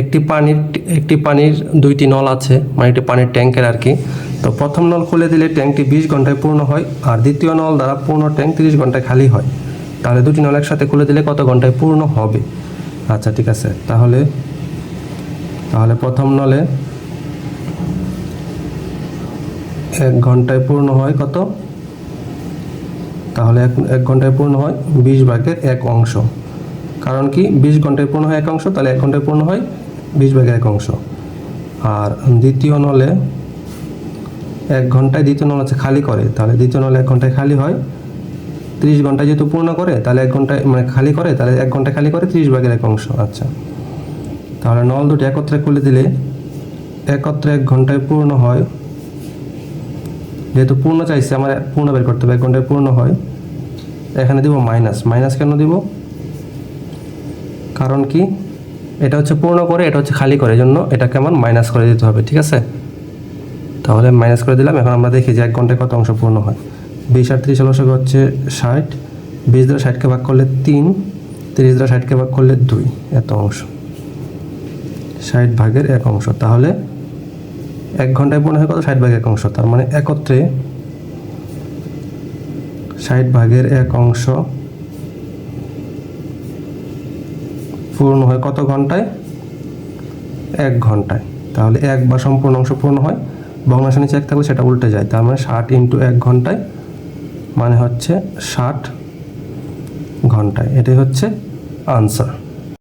একটি পানির একটি পানির দুইটি নল আছে মানে একটি পানির ট্যাঙ্কের আর কি। তো প্রথম নল খুলে দিলে ট্যাঙ্কটি বিশ ঘন্টায় পূর্ণ হয় আর দ্বিতীয় নল দ্বারা পূর্ণ ট্যাঙ্ক তিরিশ ঘন্টায় খালি হয়। তাহলে দুটি নল একসাথে খুলে দিলে কত ঘন্টায় পূর্ণ হবে? আচ্ছা ঠিক আছে। তাহলে তাহলে প্রথম নলে এক ঘন্টায় পূর্ণ হয় কত? তাহলে এক এক ঘন্টায় পূর্ণ হয় বিশ ভাগের এক অংশ। কারণ কি? বিশ ঘন্টায় পূর্ণ হয় এক অংশ তাহলে এক ঘন্টায় পূর্ণ হয় বিশ ভাগের এক অংশ আর দ্বিতীয় নলে এক ঘন্টায় দ্বিতীয় নল আছে খালি করে, তাহলে দ্বিতীয় নলে এক ঘন্টায় খালি হয়, তিরিশ ঘন্টায় যেহেতু পূর্ণ করে, তাহলে এক ঘন্টায় মানে খালি করে, তাহলে এক ঘন্টায় খালি করে তিরিশ ভাগের এক অংশ আচ্ছা। তাহলে নল দুটি একত্রে খুলে দিলে একত্রে এক ঘন্টায় পূর্ণ হয়, যেহেতু পূর্ণ চাইছে, আমার পূর্ণ বের করতে হবে, এক ঘন্টায় পূর্ণ হয়, এখানে দিব মাইনাস মাইনাস কেন দিব? কারণ কি? এটা হচ্ছে পূর্ণ করে, এটা হচ্ছে খালি করে জন্য এটা কেমন মাইনাস করে দিতে হবে, ঠিক আছে? তাহলে মাইনাস করে দিলাম, এখন আমরা দেখি যে এক ঘন্টায় কত অংশ পূর্ণ হয়। বিশ আর ত্রিশ লসক হচ্ছে ষাট, বিশ দ্বারা ষাটকে ভাগ করলে তিন, তিরিশ দ্বারা ষাটকে ভাগ করলে দুই, এত অংশ। ষাট ভাগের এক অংশ, তাহলে এক ঘন্টায় পূর্ণ হয় কত? ষাট ভাগের এক অংশ, তার মানে একত্রে ষাট ভাগের এক অংশ পূর্ণ হয় কত ঘন্টায়? এক ঘন্টায়। তাহলে এক বা সম্পূর্ণ অংশ পূর্ণ হয়। ভগ্নাংশ নিচে এক থাকলে সেটা উল্টে যায়। তার মানে ষাট ইন্টু এক ঘন্টায় মানে হচ্ছে ষাট ঘন্টায়। এটাই হচ্ছে আনসার